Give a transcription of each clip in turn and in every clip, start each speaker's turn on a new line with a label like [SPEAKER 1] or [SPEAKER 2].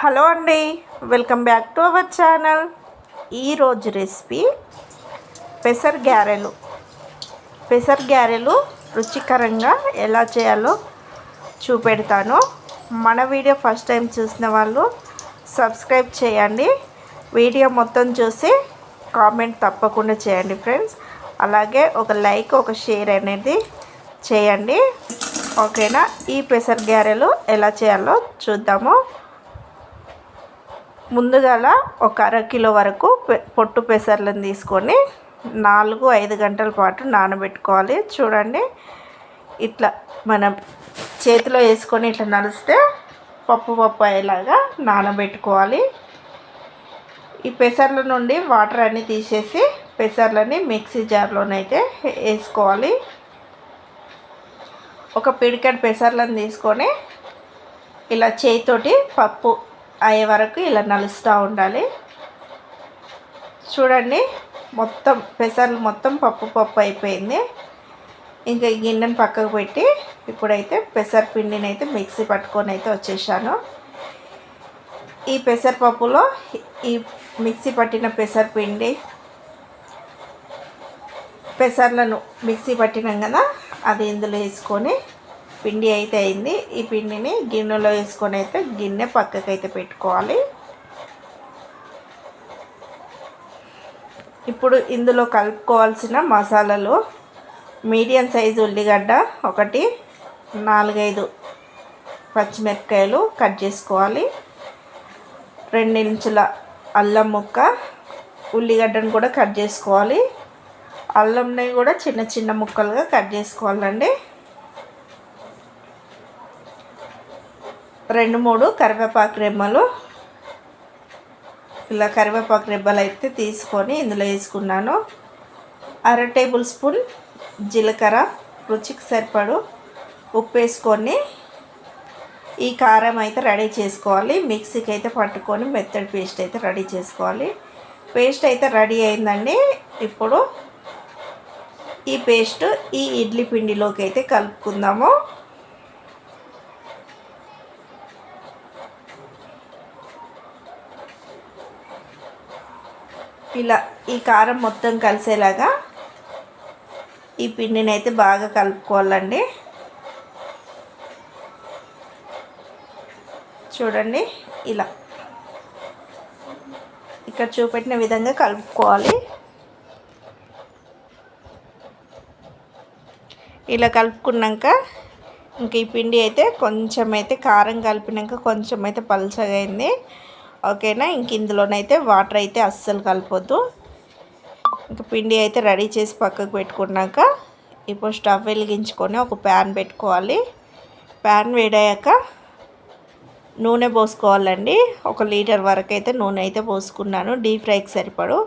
[SPEAKER 1] Hello అండి welcome back to our channel. ఈరోజు recipe పెసర్ గ్యారెలు పెసర్ గ్యారెలు రుచికరంగా ఎలా చేయాలో చూపెడతాను. మన వీడియో ఫస్ట్ టైం చూసిన వాళ్ళు సబ్స్క్రైబ్ చేయండి. వీడియో మొత్తం చూసి కామెంట్ తప్పకుండా చేయండి ఫ్రెండ్స్. అలాగే ఒక లైక్ ఒక షేర్ అనేది చేయండి. ఓకేనా? ఈ పెసర్ గ్యారెలు ఎలా చేయాలో చూద్దాము. ముందుగాల ఒక అర కిలో వరకు పొట్టు పెసర్లను తీసుకొని నాలుగు ఐదు గంటల పాటు నానబెట్టుకోవాలి. చూడండి. ఇట్లా మనం చేతిలో వేసుకొని ఇట్లా నలిస్తే పప్పు పప్పు అయ్యేలాగా నానబెట్టుకోవాలి. ఈ పెసర్ల నుండి వాటర్ అన్నీ తీసేసి పెసర్లని మిక్సీ జార్లోనైతే వేసుకోవాలి. ఒక పిడికెట్ పెసర్లను తీసుకొని ఇలా చేతితోటి పప్పు అయ్యే వరకు ఇలా నలుస్తూ ఉండాలి. చూడండి మొత్తం పెసర్లు మొత్తం పప్పు పప్పు అయిపోయింది. ఇంకా ఈ గిన్నెను పక్కకు పెట్టి ఇప్పుడైతే పెసర పిండిని అయితే మిక్సీ పట్టుకొని అయితే వచ్చేసాను. ఈ పెసరపప్పులో ఈ మిక్సీ పట్టిన పెసరపిండి పెసర్లను మిక్సీ పట్టినాం కదా అది ఇందులో వేసుకొని పిండి అయితే అయింది. ఈ పిండిని గిన్నెలో వేసుకొని అయితే గిన్నె పక్కకైతే అయితే పెట్టుకోవాలి. ఇప్పుడు ఇందులో కలుపుకోవాల్సిన మసాలాలు మీడియం సైజు ఉల్లిగడ్డ ఒకటి నాలుగైదు పచ్చిమిరపకాయలు కట్ చేసుకోవాలి. రెండించుల అల్లం ముక్క ఉల్లిగడ్డను కూడా కట్ చేసుకోవాలి. అల్లంని కూడా చిన్న చిన్న ముక్కలుగా కట్ చేసుకోవాలండి. రెండు మూడు కరివేపాకు రెమ్మలు. ఇలా కరివేపాకు రెబ్బలు అయితే తీసుకొని ఇందులో వేసుకున్నాను. అర టేబుల్ స్పూన్ జీలకర్ర రుచికి సరిపడు ఉప్పు వేసుకొని ఈ కారం అయితే రెడీ చేసుకోవాలి. మిక్సీకి అయితే పట్టుకొని మెత్తడి పేస్ట్ అయితే రెడీ చేసుకోవాలి. పేస్ట్ అయితే రెడీ అయిందండి. ఇప్పుడు ఈ పేస్ట్ ఈ ఇడ్లీ పిండిలోకి అయితే కలుపుకుందాము. ఇలా ఈ కారం మొత్తం కలిసేలాగా ఈ పిండిని అయితే బాగా కలుపుకోవాలండి. చూడండి ఇలా. ఇక్కడ చూపెట్టిన విధంగా కలుపుకోవాలి. ఇలా కలుపుకున్నాక ఇంక ఈ పిండి అయితే కొంచెం అయితే కారం కలిపినాక కొంచెం అయితే పలుచగా అయింది. ఓకేనా? ఇంక ఇందులోనైతే వాటర్ అయితే అస్సలు కలపొద్దు. ఇంక పిండి అయితే రెడీ చేసి పక్కకు పెట్టుకున్నాక ఇప్పుడు స్టవ్ వెలిగించుకొని ఒక ప్యాన్ పెట్టుకోవాలి. ప్యాన్ వేడాక నూనె పోసుకోవాలండి. ఒక లీటర్ వరకు అయితే నూనె అయితే పోసుకున్నాను. డీప్ ఫ్రైకి సరిపడు.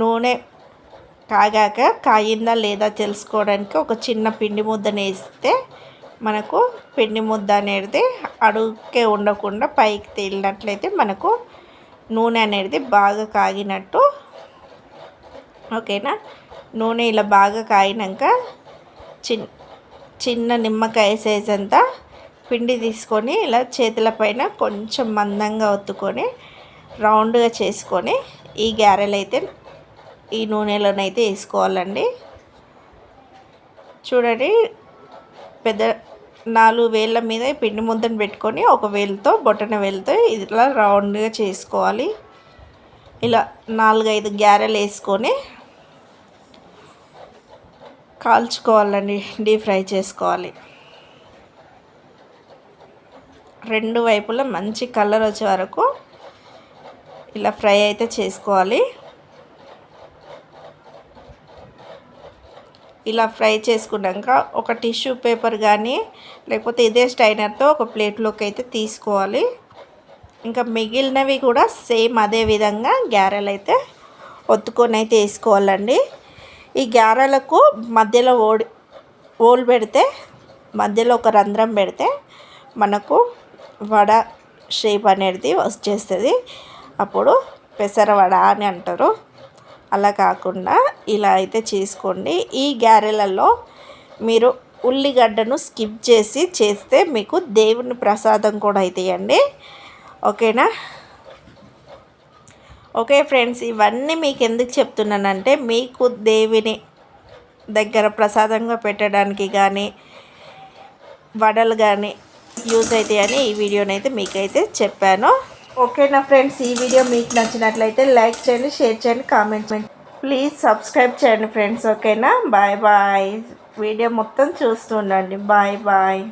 [SPEAKER 1] నూనె కాగాక కాయిందా లేదా తెలుసుకోవడానికి ఒక చిన్న పిండి ముద్దను వేస్తే మనకు పిండి ముద్ద అనేది అడుగుకే ఉండకుండా పైకి తేలినట్లయితే మనకు నూనె అనేది బాగా కాగినట్టు ఓకేనా? నూనె ఇలా బాగా కాగినాక చిన్ చిన్న నిమ్మకాయ సైజ్ అంతా పిండి తీసుకొని ఇలా చేతుల పైన కొంచెం మందంగా ఒత్తుకొని రౌండ్గా చేసుకొని ఈ గారెలు అయితే ఈ నూనెలోనైతే వేసుకోవాలండి. చూడండి పెద్ద నాలుగు వేళ్ళ మీద పిండి ముద్దను పెట్టుకొని ఒక వేలుతో బొట్టన వేలుతో ఇలా రౌండ్గా చేసుకోవాలి. ఇలా నాలుగైదు గ్యారెలు వేసుకొని కాల్చుకోవాలండి డీప్ ఫ్రై చేసుకోవాలి. రెండు వైపులా మంచి కలర్ వచ్చే వరకు ఇలా ఫ్రై అయితే చేసుకోవాలి. ఇలా ఫ్రై చేసుకున్నాక ఒక టిష్యూ పేపర్ కానీ లేకపోతే ఇదే స్టైనర్తో ఒక ప్లేట్లోకి అయితే తీసుకోవాలి. ఇంకా మిగిలినవి కూడా సేమ్ అదే విధంగా గ్యారెలు అయితే ఒత్తుకొని అయితే వేసుకోవాలండి. ఈ గ్యారెలకు మధ్యలో ఓడి ఓల్ పెడితే మధ్యలో ఒక రంధ్రం పెడితే మనకు వడ షేప్ అనేది వచ్చేస్తుంది అప్పుడు పెసర వడ అని అంటారు. అలా కాకుండా ఇలా అయితే చేసుకోండి. ఈ గారెలలో మీరు ఉల్లిగడ్డను స్కిప్ చేసి చేస్తే మీకు దేవుని ప్రసాదం కూడా అవుతాయండి ఓకేనా? ఓకే ఫ్రెండ్స్ ఇవన్నీ మీకు ఎందుకు చెప్తున్నానంటే మీకు దేవిని దగ్గర ప్రసాదంగా పెట్టడానికి కానీ వడలు కానీ యూజ్ అవుతాయని ఈ వీడియోనైతే మీకైతే చెప్పాను. ఓకే నా ఫ్రెండ్స్ ఈ వీడియో మీకు నచ్చినట్లయితే లైక్ చేయండి షేర్ చేయండి కామెంట్ చేయండి. ప్లీజ్ సబ్స్క్రైబ్ చేయండి ఫ్రెండ్స్ ఓకేనా? Bye bye. వీడియో మొత్తం చూస్తుండండి బాయ్ బాయ్.